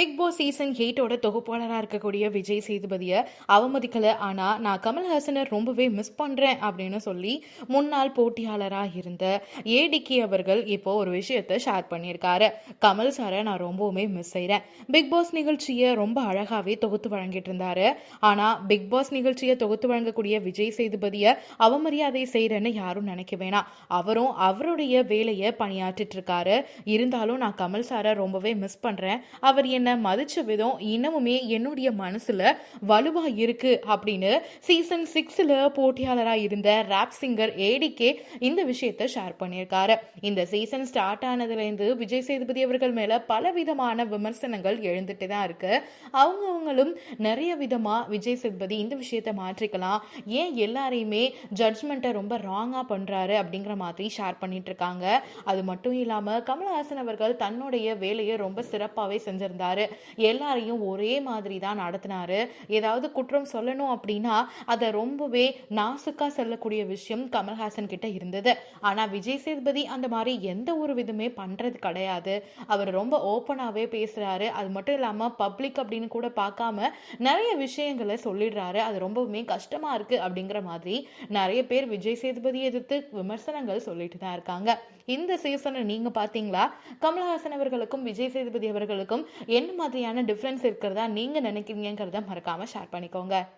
Big pass season எயிட்டோட தொகுப்பாளராக இருக்கக்கூடிய விஜய் சேதுபதியை அவமதிக்கலை. ஆனால் நான் கமல்ஹாசனை ரொம்பவே மிஸ் பண்ணுறேன் அப்படின்னு சொல்லி முன்னாள் போட்டியாளராக இருந்த ஏடிகே அவர்கள் இப்போ ஒரு விஷயத்தை ஷேர் பண்ணியிருக்காரு. கமல் சாரை நான் ரொம்பவுமே மிஸ் செய்கிறேன் பிக் பாஸ் நிகழ்ச்சியை ரொம்ப அழகாகவே தொகுத்து வழங்கிட்டு இருந்தாரு. ஆனால் பிக் பாஸ் நிகழ்ச்சியை தொகுத்து வழங்கக்கூடிய விஜய் சேதுபதியை அவமரியாதை செய்கிறேன்னு யாரும் நினைக்க வேணாம். அவரும் அவருடைய வேலையை பணியாற்றிட்டு இருக்காரு. இருந்தாலும் நான் கமல் சாரை ரொம்பவே மிஸ் பண்ணுறேன் அவர் என்னை மதிச்ச விதம் இன்னமுமே என்னுடைய மனசில் வலுவாக இருக்கு அப்படின்னு சீசன் சிக்ஸில் போட்டியாளராக இருந்த ரேப் சிங்கர் ஏடிகே இந்த விஷயத்தை ஷேர் பண்ணியிருக்காரு. இந்த சீசன் ஸ்டார்ட் ஆனதுலேருந்து விஜய் சேதுபதி அவர்கள் மேலே பல விதமான விமர்சனங்கள் எழுந்துட்டு தான் இருக்கு. அவங்கவுங்களும் நிறைய விதமாக விஜய் சேதுபதி இந்த விஷயத்த மாற்றிக்கலாம். ஏன் எல்லாரையுமே ஜட்ஜ்மெண்ட்டை ரொம்ப ராங்காக பண்ணுறாரு அப்படிங்கிற மாதிரி ஷேர் பண்ணிட்டு இருக்காங்க. அது மட்டும் இல்லாமல் கமல்ஹாசன் அவர்கள் தன்னுடைய வேலையை ரொம்ப சிறப்பாகவே செஞ்சிருந்தாரு. எல்லாரையும் ஒரே மாதிரி தான் நடத்தினாரு. ஏதாவது குற்றம் சொல்லணும் அப்படின்னா அதை ரொம்பவே நாசுக்காக சொல்லக்கூடிய விஷயம் கமல்ஹாசன் கிட்ட இருந்தது. ஆனால் விஜய் சேதுபதி அந்த மாதிரி எந்த ஒரு விதமே பண்ணுறது கிடையாது. அவர் ரொம்ப ஓப்பனாகவே பேசுகிறாரு அது மட்டும் இல்லாமல் பப்ளிக் அப்படின்னு கூட பார்க்காம நிறைய விஷயங்களை சொல்லிடுறாரு. அது ரொம்பவுமே கஷ்டமாக இருக்குது அப்படிங்கிற மாதிரி நிறைய பேர் விஜய் சேதுபதி எதிர்த்து விமர்சனங்கள் சொல்லிட்டு தான் இருக்காங்க. இந்த சீசனை நீங்கள் பார்த்தீங்களா? கமல்ஹாசன் அவர்களுக்கும் விஜய் சேதுபதி அவர்களுக்கும் என்ன மாதிரியான டிஃப்ரென்ஸ் இருக்கிறதா நீங்கள் நினைக்கிறீங்கிறத மறக்காமல் ஷேர் பண்ணிக்கோங்க.